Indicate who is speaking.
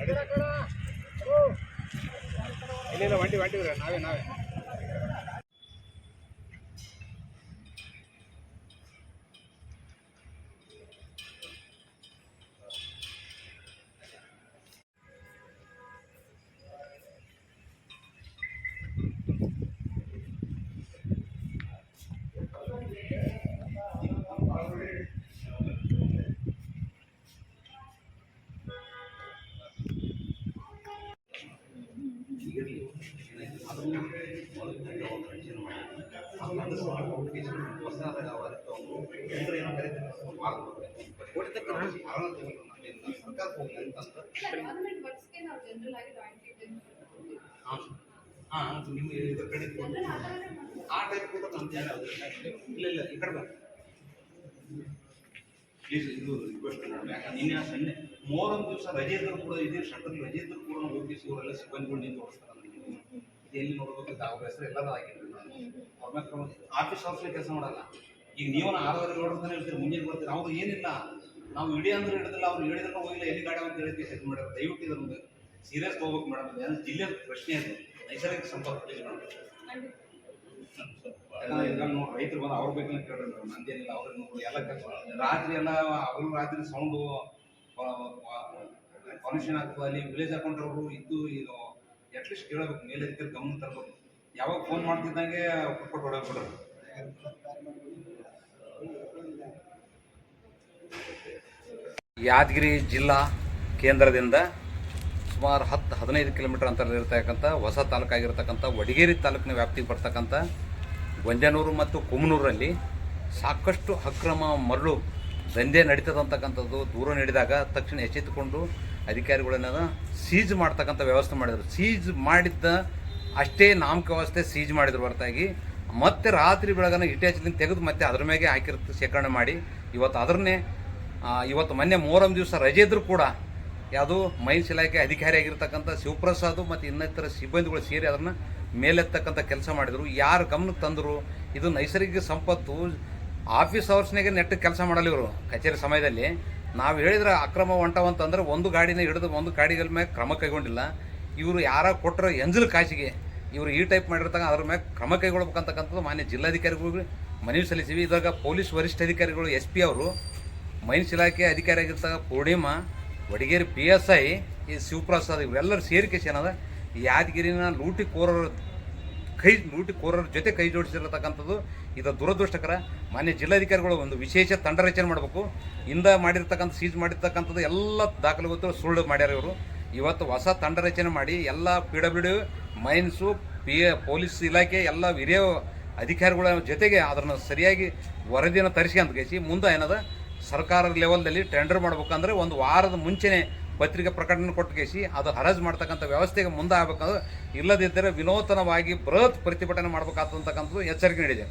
Speaker 1: ಇಲ್ಲ ಇಲ್ಲ ಒಂಟಿ ಒಂಟಿವ್ರಿ ನಾವೇ ನಾವೇ
Speaker 2: ನಿಮ್ಗೆ ಇದ್ರ ಕಡೆ ಆ ಟೈಪ್ ಕೂಡ ನಮ್ದು ಇಲ್ಲ ಇಲ್ಲ ಈ ಕಡೆ ಪ್ಲೀಸ್ ಇದು ರಿಕ್ವೆಸ್ಟ್ ಮಾಡಿ ಯಾಕಂದ್ರೆ ನಿನ್ನೆ ಸಂಡೆ, ಮೂರೊಂದು ದಿವಸ ರಜೆ ಇದ್ರು ಕೂಡ ಇದೇ ಶಟರ್ ರಜೆ ಇದ್ರು ಕೂಡ ಓಬಿಸಿ ಅವರೆಲ್ಲ ಸಿಬ್ಬಂದಿಗಳು ನಿಂತು ಇದು ಎಲ್ಲಿ ನೋಡ್ಬೇಕು ಅವ್ರ ಹೆಸರು ಎಲ್ಲರೂ ಹಾಕಿದ್ರು. ಅವ್ರ ಮೇಲೆ ಆಫೀಸ್ ಅವರ್ಸ್ಲಿ ಕೆಲಸ ಮಾಡಲ್ಲ. ಈಗ ನೀವು ಆರೂವರೆ ನೋಡ್ತಾನೆ ಇರ್ತೀರಿ ಮುಂಜಾನೆ ಬರ್ತೀರಿ. ಅವ್ರು ಏನಿಲ್ಲ. ನಾವು ಇಡೀ ಅಂದ್ರೆ ಹಿಡಿದಿಲ್ಲ ಅವ್ರು ಹೇಳಿದ್ರೆ ಹೋಗಿಲ್ಲ ಎಲ್ಲಿ ಗಾಡಿ ಅಂತ ಹೇಳಿ ಸೆಟ್ ಮಾಡ್ಯಾರ ದಯವಿಟ್ಟು ಇದ್ರ ಸೀರಿಯಸ್ ಹೋಗ್ಬೇಕು ಮೇಡಮ್. ಏನು ಜಿಲ್ಲೆ ಪ್ರಶ್ನೆ ಅದು. ನೈಸರ್ಗಿಕ ಸಂಪರ್ಕ ನೋಡಿ ರೈತರು ಬಂದು ಅವ್ರ ಬೇಕು ಕೇಳ್ರಿ ಮೇಡಮ್. ನಂದೇನಿಲ್ಲ ಅವ್ರಿಗೆ ನೋಡಿ ಎಲ್ಲ ಕೆಲಸ ರಾತ್ರಿ ಎಲ್ಲ ಅವರು ರಾತ್ರಿ ಸೌಂಡು ಫಂಕ್ಷನ್ ಆಗ್ತದೆ. ಅಲ್ಲಿ ವಿಲೇಜ್ ಅಕೌಂಟ್ ಅವರು ಇದ್ದು ಈಗ ಅಟ್ಲೀಸ್ಟ್ ಕೇಳಬೇಕು ಮೇಲಧಿಕಾರಿ ಗಮನ ತರಬೇಕು ಯಾವಾಗ ಫೋನ್ ಮಾಡ್ತಿದ್ದಂಗೆ ಕೊಟ್ಟು ಹೊಡೋಗ್ಬಿಡ್ರಿ
Speaker 3: ಯಾದಗಿರಿ ಜಿಲ್ಲಾ ಕೇಂದ್ರದಿಂದ ಸುಮಾರು ಹತ್ತು, ಹದಿನೈದು ಕಿಲೋಮೀಟರ್ ಅಂತರದಲ್ಲಿರ್ತಕ್ಕಂಥ ಹೊಸ ತಾಲೂಕಾಗಿರ್ತಕ್ಕಂಥ ವಡಗೇರಿ ತಾಲೂಕಿನ ವ್ಯಾಪ್ತಿಗೆ ಬರ್ತಕ್ಕಂಥ ಗೊಂಜನೂರು ಮತ್ತು ಕುಮನೂರಲ್ಲಿ ಸಾಕಷ್ಟು ಅಕ್ರಮ ಮರಳು ದಂಧೆ ನಡೀತದಂತಕ್ಕಂಥದ್ದು ದೂರ ನೀಡಿದಾಗ ತಕ್ಷಣ ಎಚ್ಚೆತ್ತುಕೊಂಡು ಅಧಿಕಾರಿಗಳನ್ನ ಸೀಜ್ ಮಾಡ್ತಕ್ಕಂಥ ವ್ಯವಸ್ಥೆ ಮಾಡಿದರು. ಸೀಜ್ ಮಾಡಿದ್ದ ಅಷ್ಟೇ ನಾಮಕ ವ್ಯವಸ್ಥೆ ಸೀಜ್ ಮಾಡಿದ್ರು ಹೊರತಾಗಿ. ಮತ್ತೆ ರಾತ್ರಿ ಬೆಳಗನ ಇಟ್ಯಾಚಿನ ತೆಗೆದು ಮತ್ತೆ ಅದ್ರ ಮೇಲೆ ಹಾಕಿರ್ತ ಶೇಖರಣೆ ಮಾಡಿ. ಇವತ್ತು ಅದನ್ನೇ ಇವತ್ತು ಮೊನ್ನೆ ಮೂರಮ್ ದಿವಸ ರಜೆ ಇದ್ರೂ ಕೂಡ ಯಾವುದು ಮೈನ್ಸ್ ಇಲಾಖೆ ಅಧಿಕಾರಿಯಾಗಿರ್ತಕ್ಕಂಥ ಶಿವಪ್ರಸಾದ್ ಮತ್ತು ಇನ್ನಿತರ ಸಿಬ್ಬಂದಿಗಳು ಸೇರಿ ಅದನ್ನು ಮೇಲೆತ್ತಕ್ಕಂಥ ಕೆಲಸ ಮಾಡಿದರು. ಯಾರು ಗಮನಕ್ಕೆ ತಂದರು? ಇದು ನೈಸರ್ಗಿಕ ಸಂಪತ್ತು. ಆಫೀಸ್ ಅವರ್ಸ್ನಾಗೆ ನೆಟ್ಟು ಕೆಲಸ ಮಾಡಲ್ಲ ಇವರು ಕಚೇರಿ ಸಮಯದಲ್ಲಿ. ನಾವು ಹೇಳಿದ್ರೆ ಅಕ್ರಮ ಹೊಂಟವಂತಂದ್ರೆ ಒಂದು ಗಾಡಿನ ಹಿಡಿದು ಒಂದು ಗಾಡಿಗಳ ಮೇಲೆ ಕ್ರಮ ಕೈಗೊಂಡಿಲ್ಲ. ಇವರು ಯಾರ ಕೊಟ್ಟರೆ ಎಂಜಲ್ ಕಾಸಿಗೆ ಇವರು ಈ ಟೈಪ್ ಮಾಡಿರ್ತಕ್ಕ ಅದ್ರ ಮೇಲೆ ಕ್ರಮ ಕೈಗೊಳ್ಬೇಕಂತಕ್ಕಂಥದ್ದು ಮಾನ್ಯ ಜಿಲ್ಲಾಧಿಕಾರಿಗಳು ಮನವಿ ಸಲ್ಲಿಸಿವಿ. ಇದಾಗ ಪೊಲೀಸ್ ವರಿಷ್ಠಾಧಿಕಾರಿಗಳು ಎಸ್ ಪಿ ಅವರು, ಮೈನ್ಸ್ ಇಲಾಖೆ ಅಧಿಕಾರಿ ಆಗಿರ್ತಕ್ಕ Purnima, Vadageri P S I, ಈ ಶಿವಪ್ರಸಾದ್, ಇವರೆಲ್ಲರೂ ಸೇರಿಕೆ ಏನದ, ಯಾದಗಿರಿನ ಲೂಟಿ ಕೋರರ ಕೈ ಲೂಟಿಕೋರರ ಜೊತೆ ಕೈ ಜೋಡಿಸಿರತಕ್ಕಂಥದ್ದು ಇದು ದುರದೃಷ್ಟಕರ. ಮಾನ್ಯ ಜಿಲ್ಲಾಧಿಕಾರಿಗಳು ಒಂದು ವಿಶೇಷ ತಂಡ ರಚನೆ ಮಾಡಬೇಕು. ಇಂದ ಮಾಡಿರ್ತಕ್ಕಂಥ, ಸೀಜ್ ಮಾಡಿರ್ತಕ್ಕಂಥದ್ದು ಎಲ್ಲ ದಾಖಲೆಗೊತ್ತು ಸುಳ್ಳು ಮಾಡ್ಯಾರ ಇವರು. ಇವತ್ತು ಹೊಸ ತಂಡ ರಚನೆ ಮಾಡಿ ಎಲ್ಲ P W D, mines, P police ಇಲಾಖೆ, ಎಲ್ಲ ಹಿರಿಯ ಅಧಿಕಾರಿಗಳ ಜೊತೆಗೆ ಅದನ್ನು ಸರಿಯಾಗಿ ವರದಿಯನ್ನು ಅಂತ ಕೇಸಿ ಮುಂದೆ ಏನದ, ಸರ್ಕಾರ ಲೆವೆಲ್ದಲ್ಲಿ ಟೆಂಡರ್ ಮಾಡ್ಬೇಕಂದ್ರೆ ಒಂದು ವಾರದ ಮುಂಚೆನೆ ಪತ್ರಿಕೆ ಪ್ರಕಟಣೆ ಕೊಟ್ಟು ಕೇಸಿ ಅದು ಹರಾಜು ಮಾಡ್ತಕ್ಕಂಥ ವ್ಯವಸ್ಥೆಗೆ ಮುಂದೆ ಆಗ್ಬೇಕಂದ್ರೆ ಇಲ್ಲದಿದ್ದರೆ ವಿನೂತನವಾಗಿ ಬೃಹತ್ ಪ್ರತಿಭಟನೆ ಮಾಡಬೇಕಾದಂತಕ್ಕಂಥದ್ದು ಎಚ್ಚರಿಕೆ ನೀಡಿದೆ.